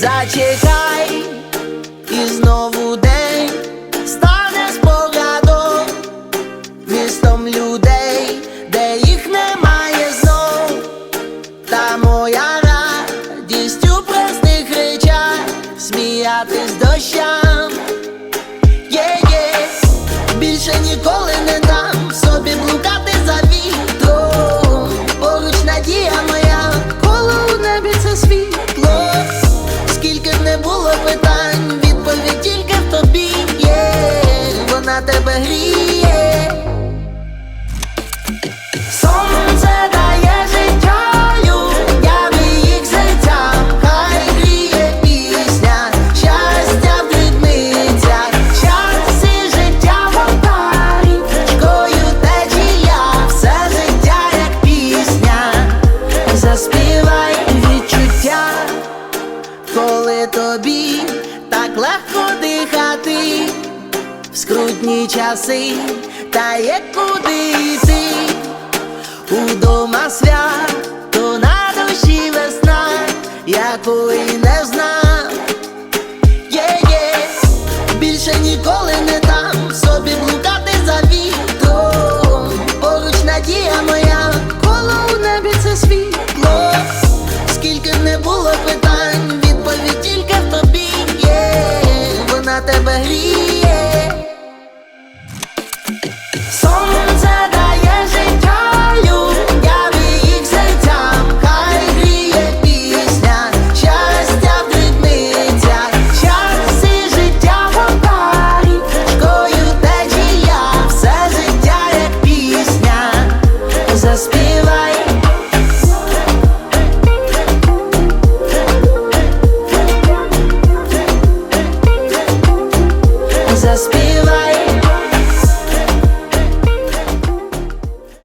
Зачекай і знову день стане спогадом містом людей, де їх немає знов, та моя. в скрутні часи, та є куди йти, удома свято на душі весна, якої не знав, є, є, більше ніколи не дам собі блукати за вітром Поруч надія моя, коло у небі це світло, скільки не було питань Some